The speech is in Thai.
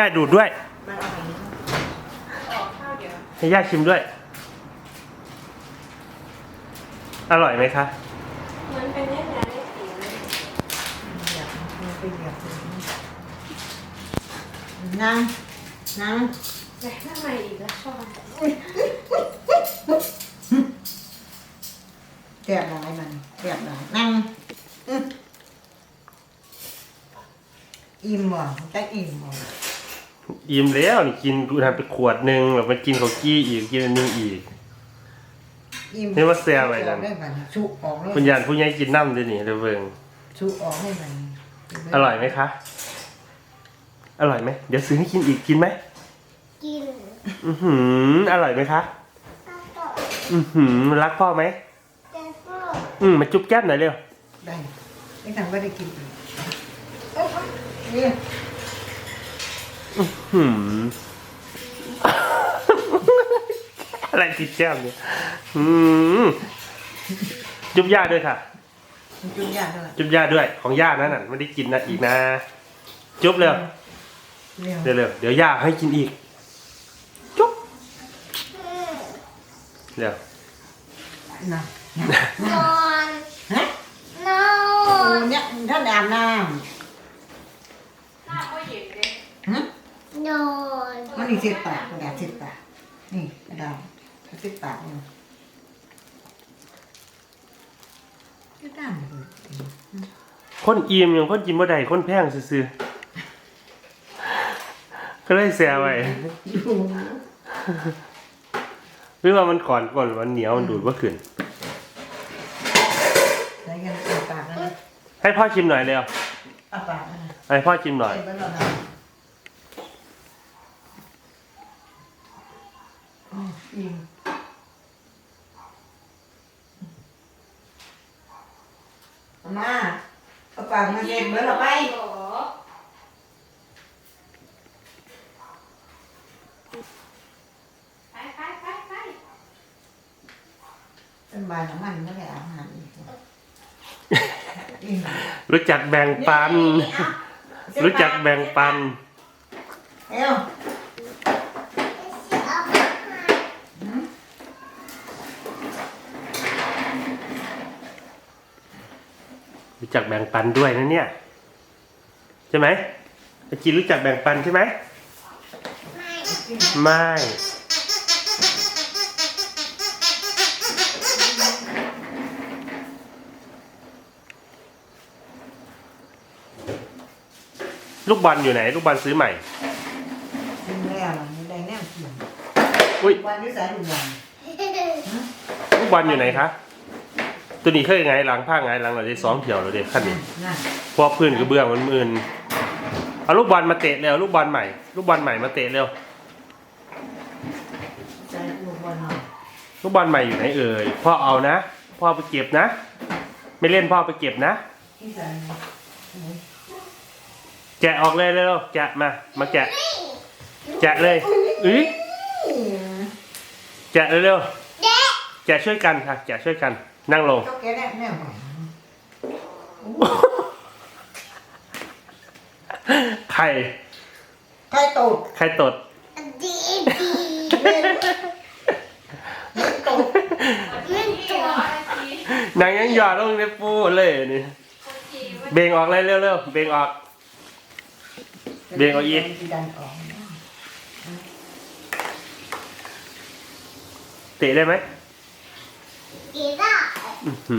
ย่าดูดด้วย ให้ย่าชิมด้วย อร่อยไหมคะ มันเป็นแน่นอนได้สีเลยอยากมันไปเหยียบนั่งนั่งแต่ทำไมอีกแล้วชอบแกะร้ายมันแกะร้ายนั่งอิ่มบ่ได้อิ่มบ่อิ่ มแล้วนี่กินกูทำไปขวดหนึ่งแล้วมากินข้าวกี้อีกกินอันนึงอีกอิ่มนี่ว่าแซ่บอะไรนั่นได้บัดนี้ชุออกเลยคุณยานผู้ใหญ่กินน้ำด้วยนี่เดี๋ยวเบิ่งชุออกให้มันอร่อยไหมคะ อร่อยไหมเดี๋ยวซื้อให้กินอีกกินไหมกินอือหืออร่อยไหมคะข้าวต้มอือหือรักพ่อไหมเจฟฟูอืมมาจุ๊บแก้มหน่อยเร็วได้ไม่ทำก็ได้กินอีกเอ้ยนี่หืมอะไรติดแก้มเนี่ยอืมจุ๊บย่าด้วยค่ะมันจุ่มยากด้วยจุ๊บย่าด้วยของย่านั่นน่ะไม่ได้กินนะอีกนะ จุ๊บเร็วเร็วเร็วๆเดี๋ยวย่าให้กินอีก จุ๊บเร็วนะนอนฮะนอโอ้นเนี่ยท่านอาบน้หน้าก็เย็นเลยำฮะ นอน มั นนี่เสียบปากกระดาษเสียบปากนี่กระดาษเสียบปากนี่ก็ได้เลยคนอิ่มอย่างคนกินบ่ได้คนแพงซื่อๆก็เลยแซวไว้หรือว่ามันก่อนก่อนมันเหนียวมันดูดว่าขึ้นใช้กันเอาปากนะให้พ่อชิมหน่อยเร็วเอาปากนะให้พ่อชิมหน่อย มอิ่มเอามาเอาปากมาเด็ดเบอร์เราไปโอ้ไปไปไปไปเป็นใบน้ำมันไม่ได้อาบน้ำอีกอิ่มรู้จักแบ่งปัน รู้จักแบ่งปันเอ้วเอา รู้จักแบ่งปันด้วยนะเนี่ย ใช่ไหมไอ้กินรู้จักแบ่งปันใช่ไหม ไม่ ลูกบอลอยู่ไหน ลูกบอลซื้อใหม่กินแล้วไม่ได้แน่กินอุ้ยวันนี้สายดุวันลูกบอลอยู่ไหนคะ ตัวนี้เคยไงหลังผ้าไงหลังเราได้สองเที่ยวเราได้ขั้นนี้นั่นเพราะพื้นกระเบื้องมันมืนเอาลูกบอลมาเตะเร็วลูกบอลใหม่ ลูกบอลใหม่มาเตะเร็วสายดุวันเอาลูกบอลใหม่อยู่ไหนเอ่ยพ่อเอานะพ่อไปเก็บนะ ไม่เล่นพ่อไปเก็บนะที่สายแกะออกเลยเร็วแกะมามาแกะ แกะเลยอุ้ยแกะเร็วๆแกะช่วยกันค่ะแกะช่วยกัน นั่งลงก็แกแน่แน่หน่อยไข่ใครตูดไข่ตดดีดีเล่นตูดเล่นตัวอะไรทีนางยังหยอดลงในปูเลยนี่คนจีนว่าเบ่งออกเลยเร็วๆ เบ่งออก เบี่ยงเอาอีกดันออกเตะได้ไหมดีได้อื้อหื อื